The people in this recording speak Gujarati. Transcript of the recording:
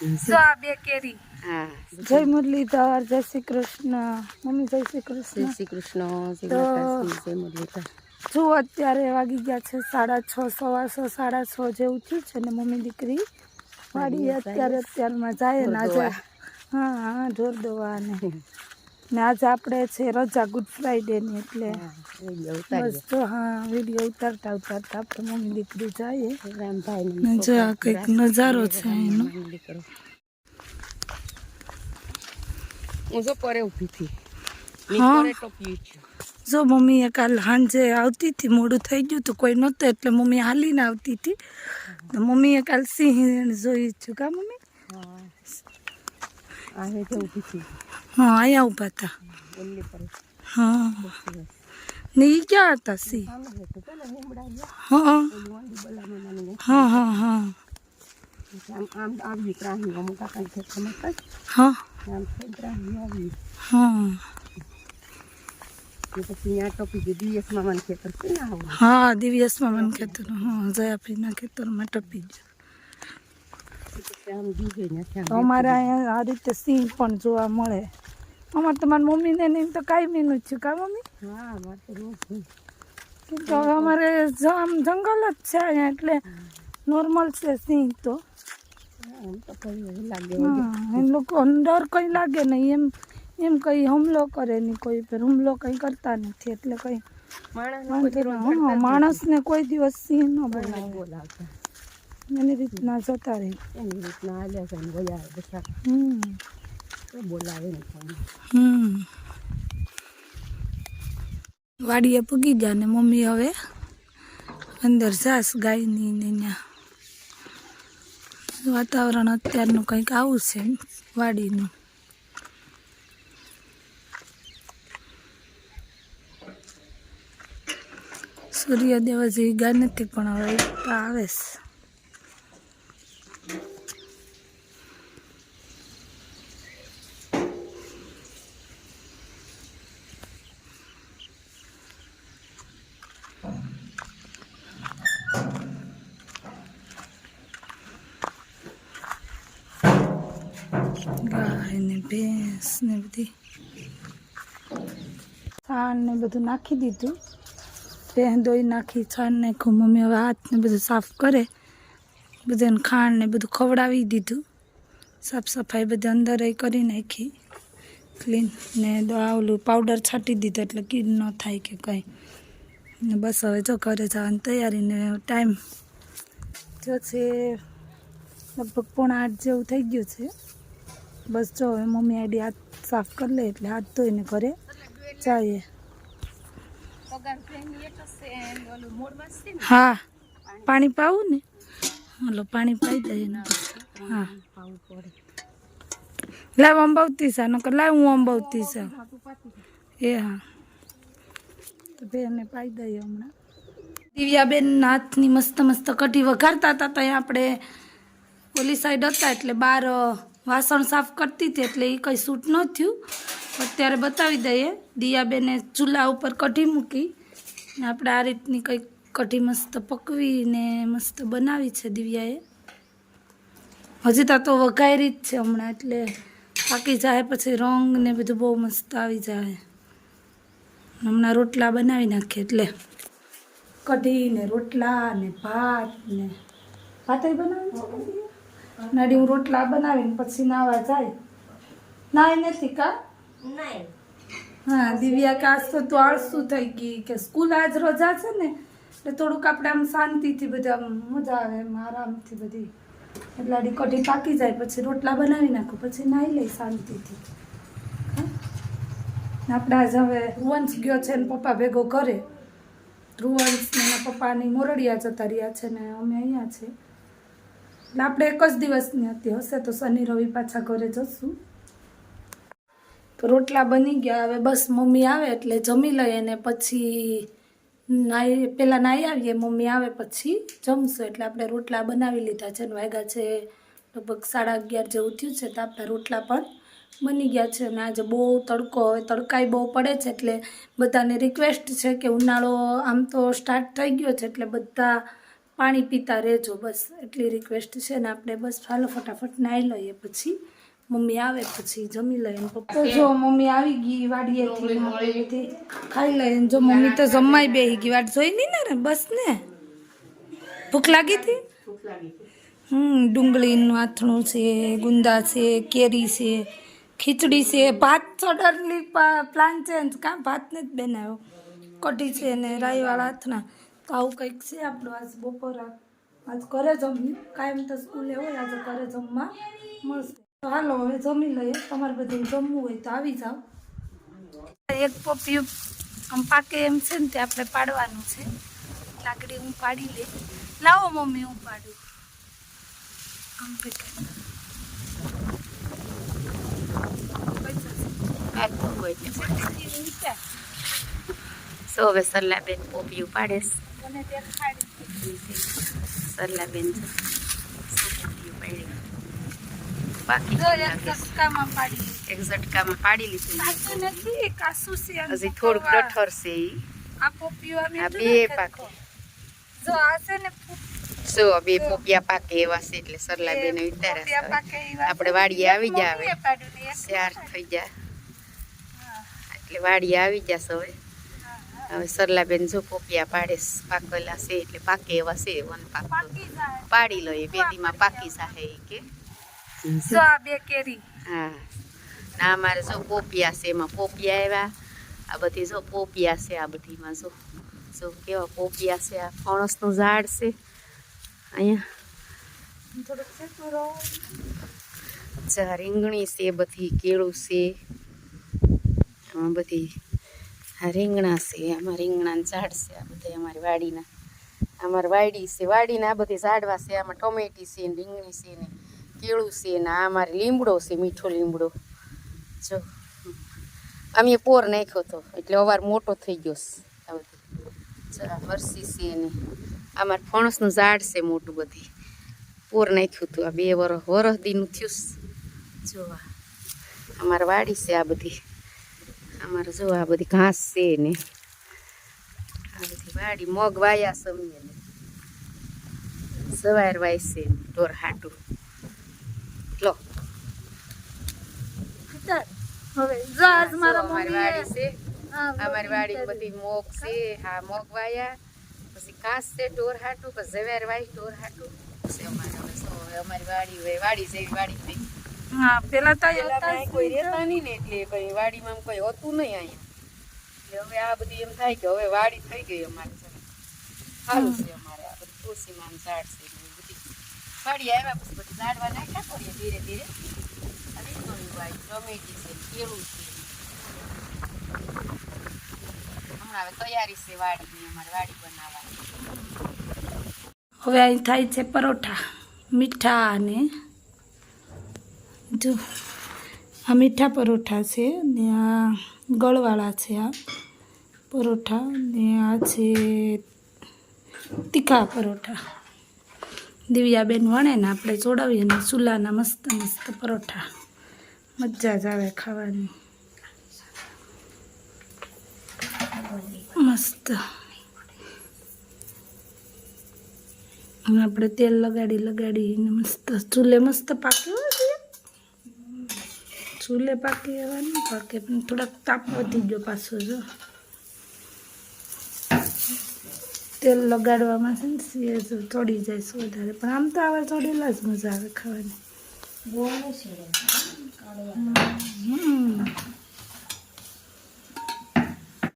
જો આ બે કેરી. જય મુરલીધર જય શ્રી કૃષ્ણ મમ્મી જય શ્રી જય કૃષ્ણ શ્રી કૃષ્ણ જય મુરલીધર. જો અત્યારે વાગી ગયા છે સાડા છ સવા છ સાડા છ જેવું થયું છે ને મમ્મી દીકરી વાડી અત્યારે અત્યારમાં જાય ના જાય હા હા ઢોર દોવા ને. ને આજ આપણે છે રજા ગુડ ફ્રાઈડેની એટલે. બસ તો હા વીડિયો ઉતારતા ઉતારતા આપણે મમ્મી દીકરી જઈએ. જો આ કંઈક નજારો છે એનો. હું જો પરે ઊભી હતી હા. ટોપી જો મમ્મીએ કાલ સાંજે આવતી હતી મોડું થઈ ગયું હતું કોઈ નહોતું એટલે મમ્મી હાલીને આવતી હતી. તો મમ્મીએ કાલ સિંહ જોઈ છું કા મમ્મી? હા હે જે હા અહીંયા ઊભા હતા હા. ને એ ક્યાં હતા સી. હા. હા હા હા જ. હા હા દીધી દિવસ મામાને ખેતર હા હા જયાફીના ખેતરમાં ટપી ગયું પછી આમ દીધે ને તો ત્યાં અમારે અહીંયા આ રીતે સિંહ પણ જોવા મળે. અમારે તમારી મમ્મીને નહીં તો કાંઈ મીનું જ છે કા મમ્મી? તો કેમ કે હવે અમારે આમ જંગલ જ છે અહીંયા એટલે નોર્મલ છે સિંહ તો. લાગે લોકો ડર કંઈ લાગે નહીં એમ એમ કંઈ હુમલો કરે નહીં કોઈ પર હુમલો કંઈ કરતા નથી એટલે કંઈ માણસને કોઈ દિવસ સિંહ ન બોલાવે. એની રીતના જતા રહે એની રીતના આલ્યા છે ને ગયા બધા હમ બોલાવે ને હમ વાડીએ પૂગી ગયા ને મમ્મી હવે અંદર સાસ ગાયની ને ત્યાં વાતાવરણ અત્યારનું કંઈક આવું છે વાડીનું. સૂર્યદેવ જેવી ગાય નથી પણ હવે આવે છે. ગાય ને ભેંસ ને બધી. છાણ ને બધું નાખી દીધું. ભેં દોઈ નાખી, છાણ નાખ્યું. મમ્મી હવે હાથ ને બધું સાફ કરે. બધાને ખાંડ ને બધું ખવડાવી દીધું. સાફ સફાઈ બધી અંદર કરી નાખી. ક્લીન ને ઓલું પાવડર છાંટી દીધો એટલે કીડ ન થાય કે કંઈ. ને બસ હવે જો ઘરે જવાની તૈયારી ને ટાઈમ જો છે લગભગ પોણા આઠ જેવું થઈ ગયું છે. બસ જો હવે મમ્મી આઈડી હાથ સાફ કરી લે એટલે હાથ ધોઈને ઘરે જઈએ. હા. પાણી. પાવું ને? હલો પાણી પાઈ દઈએ ને હા. લાવ અંબાવતી સા નકર લાવ હું અંબાવતી સા એ હા. તો બે અમે પાઈ દઈએ હમણાં. દિવ્યાબેન હાથની મસ્ત મસ્ત કઢી વઘારતા હતા ત્યાં આપણે ઓલી સાઈડ હતા એટલે બહાર અ, વાસણ સાફ કરતી હતી એટલે એ કંઈ સૂટ ન થયું. અત્યારે બતાવી દઈએ. દિયાબેને ચૂલા ઉપર કઢી મૂકી. ને આપણે આ રીતની કંઈક કઢી મસ્ત પકવીને મસ્ત બનાવી છે દિવ્યાએ. હજી તા તો વઘાયરી જ છે હમણાં એટલે પાકી જાય પછી રંગ ને બધું બહુ મસ્ત આવી જાય. હમણાં રોટલા બનાવી નાખીએ એટલે. કઢી ને રોટલા ને ભાત ને. ભાત બનાવી નાડી હું રોટલા બનાવીને પછી નાવા જાય. નાય નથી કા? હા દિવ્યા કે આજ તો તું આળસુ થઈ ગઈ કે સ્કૂલ આજ રજા છે ને એટલે થોડુંક આપણે આમ શાંતિથી બધા મજા આવે એમ આરામથી બધી. એટલે આડી કઢી પાકી જાય પછી રોટલા બનાવી નાખું પછી નાહી લઈ શાંતિથી? આપણે આજ હવે વંશ ગયો છે ને પપ્પા ભેગો કરે ધ્રુવંશ ને પપ્પાની મોરડિયા જતા રહ્યા છે ને અમે અહીંયા છે એટલે આપણે એક જ દિવસની હતી, હશે તો શનિ, રવિ પાછા ઘરે જશું. તો રોટલા બની ગયા, હવે બસ મમ્મી આવે એટલે જમી લઈએ ને પછી નાઈ પહેલાં નાહી આવીએ, મમ્મી આવે પછી જમશું. એટલે આપણે રોટલા બનાવી લીધા છે વાગ્યા છે, લગભગ સાડા અગિયાર જેવું થયું છે, તો આપણા રોટલા પણ બની ગયા છે. અને આજે બહુ તડકો, હવે તડકાઈ બહુ પડે છે, એટલે બધાને રિક્વેસ્ટ છે કે ઉનાળો આમ તો સ્ટાર્ટ થઈ ગયો છે, એટલે બધા પાણી પીતા રહેજો બસ એટલી રિક્વેસ્ટ છે ને આપણે બસ ફાલો ફટાફટ નાહી લઈએ પછી. મમ્મી આવે પછી જમી લઈએ પપ્પા. જો મમ્મી આવી ગઈ વાડીએથી વાડીએથી ખાઈ લઈએ જો મમ્મી તો જમાઈ બેહી ગઈ. વાટ જોઈ નહીં ને બસ ને? ભૂખ લાગી હતી? હમ ડુંગળીનું આથણું છે ગુંદા છે કેરી છે ખીચડી છે ભાત સડનલી પ્લાન છે કાં ભાતને જ બનાવ્યો. કઢી છે ને રાઈવાળા હાથના તો આવું કંઈક છે આપણું આજ બપોરા આજ ઘરે જમ્યું કાયમ તો સ્કૂલે હોય, આજે ઘરે જમવા મળશે. તો હાલો, હવે જમી લઈએ. તમારે બધું જમવું હોય તો આવી જાઓ. એક પોપી આમ પાકે એમ છે ને તે આપણે પાડવાનું છે. લાકડી હું પાડી લઈ. લાવો મમ્મી, હું પાડું. આમ સો હવે સરલાબેન બેન મને દેખાડી સરલાબેન જો શું પોપિયું પાડ્યું બાકી જો એક ચટકામાં પાડી એક ઝટકામાં પાડી લીધું. કાચું નથી કાચું છે આમ હજી થોડુંક પકવવા. ડઠર છે ઈ. આ પોપિયું આ આ મીઠું બે નથી પાકે. ખાતું. જો આ છે ને જો બે પોપિયા પાકે એવા છે એટલે સરલાબેન પોપિયા વિચાર્યા આપણે વાડીએ આવી ચાર મેં થઈ ગયા એટલે વાડીએ આવી જશે હવે. હવે સરલાબેન જો પોપિયા પાડે પાકેલા છે એટલે પાકે એવા છે વન પાક. પાકી પાડી લો એ બેદીમાં પાકી જાહે એ કે. બે કેરી. હા. ના અમારે જો પોપિયા છે એમાં પોપિયા એવા. આ બધી જો પોપિયા છે આ બધીમાં જો. જો કેવા પોપિયા છે આ ફણસનું ઝાડ છે. અહીંયા. રીંગણી છે બધી કેળું છે. આમાં બધી આ રીંગણા છે, આમાં રીંગણાના ઝાડ છે, આ બધા અમારી વાડીના. અમારી વાડી છે, વાડીના આ બધી ઝાડવા છે, આમાં ટોમેટી છે ને રીંગણી છે ને કેળું છે ને આ અમારે લીમડો છે, મીઠો લીમડો. જો, અમે પોર નાખ્યો હતો એટલે અવાર મોટો થઈ ગયો છે આ આ છે ને અમારે ફણસનું ઝાડ છે મોટું બધી. પોર નાખ્યું હતું આ બે વરસ વરસ દીનું થયું જોવા અમારે વાડી છે આ બધી. અમારે જો આ બધી ઘાસ છે ને આ બધી વાડી મગ વાયા સમીએ ને. સવાર વાય છે ઢોર હાટું. લો. અમારી વાડી છે. અમારી વાડી બધી મોગ છે હા મોગ વાયા. પછી ઘાસ છે ઢોર હાટું પછી ઝવેર વાય ઢોર હાટું. પછી અમારે અમારી વાડી વાડી જેવી વાડી થઈ હા પેલા તો કોઈ રહેતા નહીં ને એટલે કઈ વાડીમાં કોઈ હોતું નહીં અહીંયા. એટલે હવે આ બધી એમ થાય કે હવે વાડી થઈ ગઈ અમારે. સારું છે અમારે આ બધું. તુલસીમાં ઝાડ છે બધી. વાડી આવ્યા પછી બધી ઝાડવા નાખ્યા કરીએ ધીરે ધીરે. અને રીંગણું વાડી ટમેટી છે કેળું છે. હમણાં હવે તૈયારી છે વાડીની અમારે વાડી બનાવવાની. હવે અહીં થાય છે પરોઠા મીઠા અને જો, આ મીઠા પરોઠા છે ને આ ગળવાળા છે આ પરોઠા ને આ છે તીખા પરોઠા. દિવ્યાબેન વણે ને આપણે ચોડાવીએ ને ચૂલાના મસ્ત મસ્ત પરોઠા. મજા જ આવે ખાવાની. મસ્ત. આપણે તેલ લગાડી લગાડીને મસ્ત ચૂલે મસ્ત પાક્યું ચૂલે પાકી એવા પાકે પણ થોડાક તાપ વધી ગયો પાછો જો. તેલ લગાડવામાં છે ને જો ચડી જાય છે વધારે. પણ આમ તો આવા ચડેલા જ મજા આવે ખાવાની. હમ.